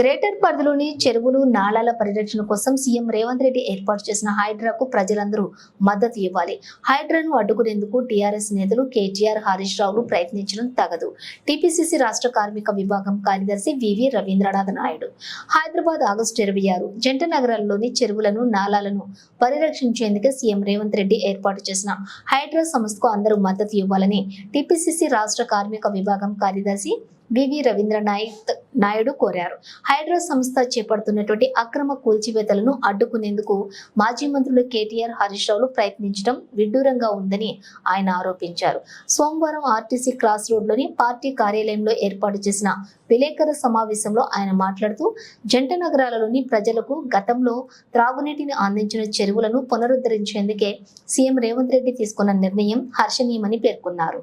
Greater పరిధిలోని చెరువులు నాళాల పరిరక్షణ కోసం సీఎం రేవంత్ రెడ్డి ఏర్పాటు చేసిన హైడ్రాకు ప్రజలందరూ మద్దతు ఇవ్వాలి. హైడ్రాను అడ్డుకునేందుకు టీఆర్ఎస్ నేతలు కేటీఆర్ హరీష్ రావులు ప్రయత్నించడం తగదు. టీపీసీసీ రాష్ట్ర కార్మిక విభాగం కార్యదర్శి V V Ravindranath Naidu. Hyderabad August ఇరవై ఆరు జంట నగరాల్లోని చెరువులను నాళాలను పరిరక్షించేందుకు సీఎం రేవంత్ రెడ్డి ఏర్పాటు చేసిన హైడ్రా సంస్థకు అందరూ మద్దతు ఇవ్వాలని టీపీసీసీ రాష్ట్ర కార్మిక విభాగం కార్యదర్శి వివి రవీంద్ర నాయక్ నాయుడు కోరారు. హైడ్రా సంస్థ చేపడుతున్నటువంటి అక్రమ కూల్చివేతలను అడ్డుకునేందుకు మాజీ మంత్రులు కేటీఆర్ హరీష్ రావులు ప్రయత్నించడం విడ్డూరంగా ఉందని ఆయన ఆరోపించారు. సోమవారం ఆర్టీసీ క్రాస్ రోడ్లోని పార్టీ కార్యాలయంలో ఏర్పాటు చేసిన విలేకరుల సమావేశంలో ఆయన మాట్లాడుతూ జంట నగరాలలోని ప్రజలకు గతంలో త్రాగునీటిని అందించిన చెరువులను పునరుద్ధరించేందుకే సీఎం రేవంత్ రెడ్డి తీసుకున్న నిర్ణయం హర్షణీయమని పేర్కొన్నారు.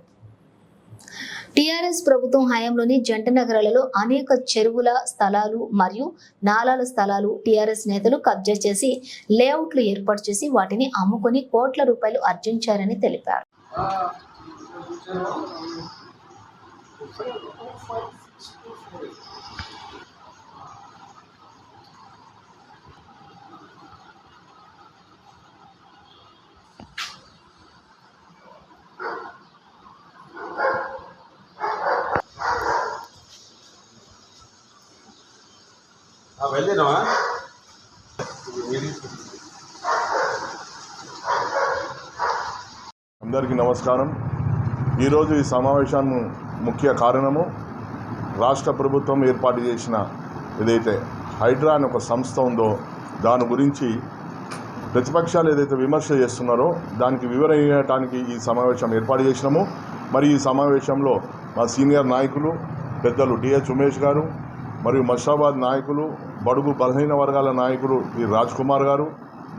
టీఆర్ఎస్ ప్రభుత్వం హయాంలోని జంట నగరాలలో అనేక చెరువుల స్థలాలు మరియు నాలాల స్థలాలు టీఆర్ఎస్ నేతలు కబ్జా చేసి లేఅవుట్లు ఏర్పాటు చేసి వాటిని అమ్ముకొని కోట్ల రూపాయలు ఆర్జించారని తెలిపారు. వెళ్ళినావా? అందరికీ నమస్కారం. ఈరోజు ఈ సమావేశాన్ని ముఖ్య కారణము రాష్ట్ర ప్రభుత్వం ఏర్పాటు చేసిన ఏదైతే హైడ్రా అనే ఒక సంస్థ ఉందో దాని గురించి ప్రతిపక్షాలు ఏదైతే విమర్శ చేస్తున్నారో దానికి వివరించడానికి ఈ సమావేశం ఏర్పాటు చేసినాము. మరి ఈ సమావేశంలో మా సీనియర్ నాయకులు పెద్దలు డిహెచ్ ఉమేష్ గారు మరియు మషాబాద్ నాయకులు బడుగు బలహీన వర్గాల నాయకులు ఈ రాజ్ కుమార్ గారు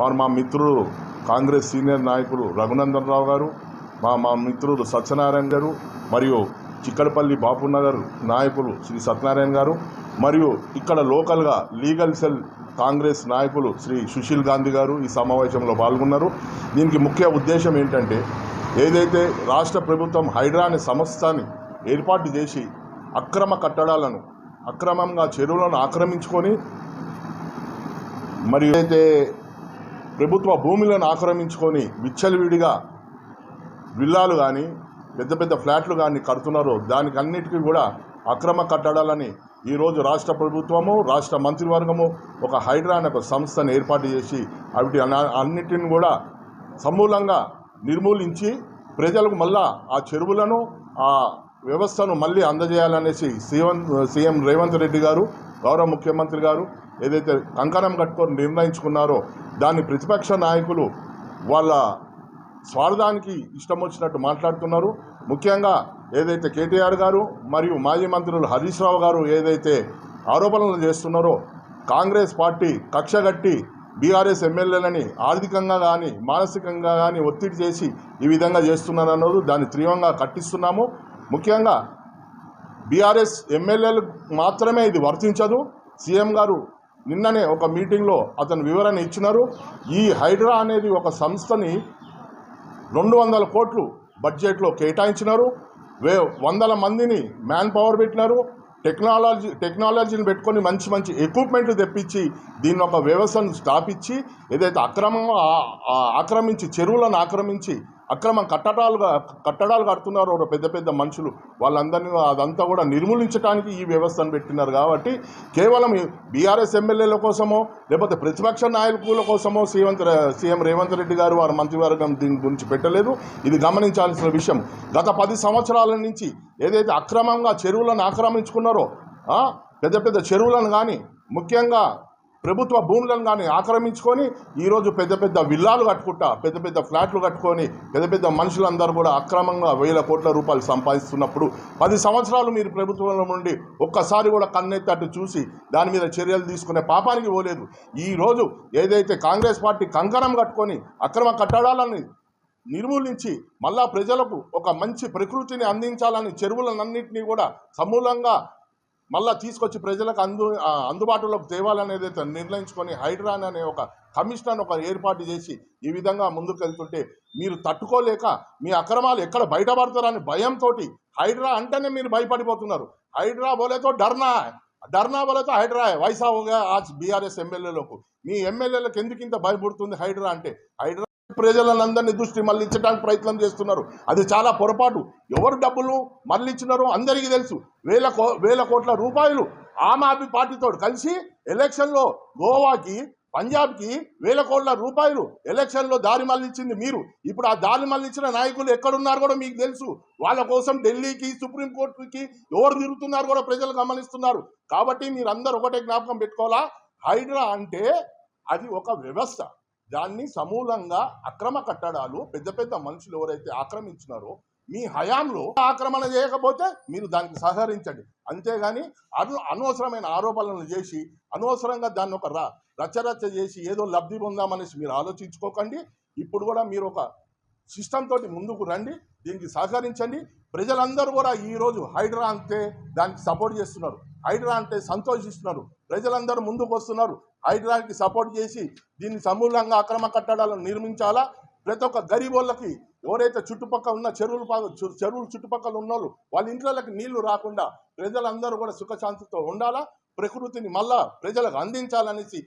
మరి మా మిత్రులు కాంగ్రెస్ సీనియర్ నాయకులు రఘునందన్ రావు గారు మా మా మిత్రులు సత్యనారాయణ గారు మరియు చిక్కడపల్లి బాపునగర్ నాయకులు శ్రీ సత్యనారాయణ గారు మరియు ఇక్కడ లోకల్గా లీగల్ సెల్ కాంగ్రెస్ నాయకులు శ్రీ సుశీల్ గాంధీ గారు ఈ సమావేశంలో పాల్గొన్నారు. దీనికి ముఖ్య ఉద్దేశం ఏంటంటే ఏదైతే రాష్ట్ర ప్రభుత్వం హైడ్రా అనే సంస్థని ఏర్పాటు చేసి అక్రమ కట్టడాలను అక్రమంగా చెరువులను ఆక్రమించుకొని మరియు అయితే ప్రభుత్వ భూములను ఆక్రమించుకొని విచ్చలవిడిగా విల్లాలు కానీ పెద్ద పెద్ద ఫ్లాట్లు కానీ కడుతున్నారు దానికన్నిటికీ కూడా అక్రమ కట్టడాలని ఈరోజు రాష్ట్ర ప్రభుత్వము రాష్ట్ర మంత్రివర్గము ఒక హైడ్రా అనే ఒక సంస్థను ఏర్పాటు చేసి అవిటి అన్నిటిని కూడా సమూలంగా నిర్మూలించి ప్రజలకు మళ్ళా ఆ చెరువులను ఆ వ్యవస్థను మళ్ళీ అందజేయాలనేసి సీఎం సీఎం రేవంత్ రెడ్డి గారు గౌరవ ముఖ్యమంత్రి గారు ఏదైతే కంకణం కట్టుకొని నిర్ణయించుకున్నారో దాన్ని ప్రతిపక్ష నాయకులు వాళ్ళ స్వార్థానికి ఇష్టం వచ్చినట్టు మాట్లాడుతున్నారు. ముఖ్యంగా ఏదైతే కేటీఆర్ గారు మరియు మాజీ మంత్రులు హరీష్ రావు గారు ఏదైతే ఆరోపణలు చేస్తున్నారో కాంగ్రెస్ పార్టీ కక్షగట్టి బీఆర్ఎస్ ఎమ్మెల్యేలని ఆర్థికంగా కానీ మానసికంగా కానీ ఒత్తిడి చేసి ఈ విధంగా చేస్తున్నారన్నది దాన్ని తీవ్రంగా కట్టిస్తున్నాము ముఖ్యంగా బీఆర్ఎస్ ఎమ్మెల్యేలు మాత్రమే ఇది వర్తించదు. సీఎం గారు నిన్ననే ఒక మీటింగ్లో అతను వివరణ ఇచ్చినారు. ఈ హైడ్రా అనేది ఒక సంస్థని రెండు వందల కోట్లు బడ్జెట్లో కేటాయించినారు. వే వందల మందిని మ్యాన్ పవర్ పెట్టినారు. టెక్నాలజీ టెక్నాలజీని పెట్టుకొని మంచి మంచి ఎక్విప్మెంట్లు తెప్పించి దీని ఒక వ్యవస్థను స్థాపించి ఏదైతే అక్రమంగా ఆక్రమించి చెరువులను ఆక్రమించి అక్రమ కట్టడాలుగా కట్టడాలు కడుతున్నారు పెద్ద పెద్ద మనుషులు. వాళ్ళందరినీ అదంతా కూడా నిర్మూలించడానికి ఈ వ్యవస్థను పెట్టినారు కాబట్టి కేవలం బీఆర్ఎస్ ఎమ్మెల్యేల కోసమో లేకపోతే ప్రతిపక్ష నాయకుల కోసమో సీఎం సీఎం రేవంత్ రెడ్డి గారు వారి మంత్రివర్గం దీని గురించి పెట్టలేదు. ఇది గమనించాల్సిన విషయం. గత పది సంవత్సరాల నుంచి ఏదైతే అక్రమంగా చెరువులను ఆక్రమించుకున్నారో పెద్ద పెద్ద చెరువులను కానీ ముఖ్యంగా ప్రభుత్వ భూములను కానీ ఆక్రమించుకొని ఈరోజు పెద్ద పెద్ద విల్లాలు కట్టుకుంటా పెద్ద పెద్ద ఫ్లాట్లు కట్టుకొని పెద్ద పెద్ద మనుషులందరూ కూడా అక్రమంగా వేల కోట్ల రూపాయలు సంపాదిస్తున్నప్పుడు పది సంవత్సరాలు మీరు ప్రభుత్వంలో నుండి ఒక్కసారి కూడా కన్నెత్తట్టు చూసి దాని మీద చర్యలు తీసుకునే పాపానికి పోలేదు. ఈరోజు ఏదైతే కాంగ్రెస్ పార్టీ కంకణం కట్టుకొని అక్రమ కట్టడాలని నిర్మూలించి మళ్ళా ప్రజలకు ఒక మంచి ప్రకృతిని అందించాలని చెరువులన్నింటినీ కూడా సమూలంగా మళ్ళీ తీసుకొచ్చి ప్రజలకు అందు అందుబాటులోకి తేవాలనేది నిర్ణయించుకొని హైడ్రాన్ అనే ఒక కమిషనర్ ఒక ఏర్పాటు చేసి ఈ విధంగా ముందుకు వెళ్తుంటే మీరు తట్టుకోలేక మీ అక్రమాలు ఎక్కడ బయటపడతారని భయంతో హైడ్రా అంటేనే మీరు భయపడిపోతున్నారు. హైడ్రా బోలేతో డర్నా డర్నా బోలేతో హైడ్రా వైసావుగా ఆ బీఆర్ఎస్ ఎమ్మెల్యేలకు. మీ ఎమ్మెల్యేలకు ఎందుకు ఇంత భయపడుతుంది హైడ్రా అంటే? హైడ్రా ప్రజలందరినీ దృష్టి మళ్ళించడానికి ప్రయత్నం చేస్తున్నారు. అది చాలా పొరపాటు. ఎవరు డబ్బులు మళ్ళించినారో అందరికీ తెలుసు. వేల కో వేల కోట్ల రూపాయలు ఆమ్ ఆద్మీ పార్టీతో కలిసి ఎలక్షన్లో గోవాకి పంజాబ్కి వేల కోట్ల రూపాయలు ఎలక్షన్లో దారి మళ్ళించింది మీరు. ఇప్పుడు ఆ దారి మళ్ళించిన నాయకులు ఎక్కడున్నారు కూడా మీకు తెలుసు. వాళ్ళ కోసం ఢిల్లీకి సుప్రీంకోర్టుకి ఎవరు తిరుగుతున్నారు కూడా ప్రజలు గమనిస్తున్నారు. కాబట్టి మీరందరూ ఒకటే జ్ఞాపకం పెట్టుకోవాలా? హైడ్రా అంటే అది ఒక వ్యవస్థ. దాన్ని సమూలంగా అక్రమ కట్టడాలు పెద్ద పెద్ద మనుషులు ఎవరైతే ఆక్రమించినారో మీ హయాంలో ఆక్రమణ చేయకపోతే మీరు దానికి సహకరించండి. అంతేగాని అను అనవసరమైన ఆరోపణలు చేసి అనవసరంగా దాన్ని ఒక రచరచ చేసి ఏదో లబ్ధి పొందామనేసి మీరు ఆలోచించుకోకండి. ఇప్పుడు కూడా మీరు ఒక సిస్టమ్ తోటి ముందుకు రండి దీనికి సహకరించండి. ప్రజలందరూ కూడా ఈరోజు హైడ్రా అంతే దానికి సపోర్ట్ చేస్తున్నారు. హైడ్రా అంటే సంతోషిస్తున్నారు. ప్రజలందరూ ముందుకు వస్తున్నారు హైడ్రాకి సపోర్ట్ చేసి దీన్ని సమూలంగా అక్రమ కట్టడాలను నిర్మించాలా? ప్రతి ఒక్క గరీబోళ్ళకి ఎవరైతే చుట్టుపక్కల ఉన్న చెరువులు పా- చెరువులు చుట్టుపక్కల ఉన్నోళ్ళు వాళ్ళ ఇంట్లోకి నీళ్ళు రాకుండా ప్రజలందరూ కూడా సుఖశాంతితో ఉండాలా? ప్రకృతిని మళ్ళా ప్రజలకు అందించాలనేసి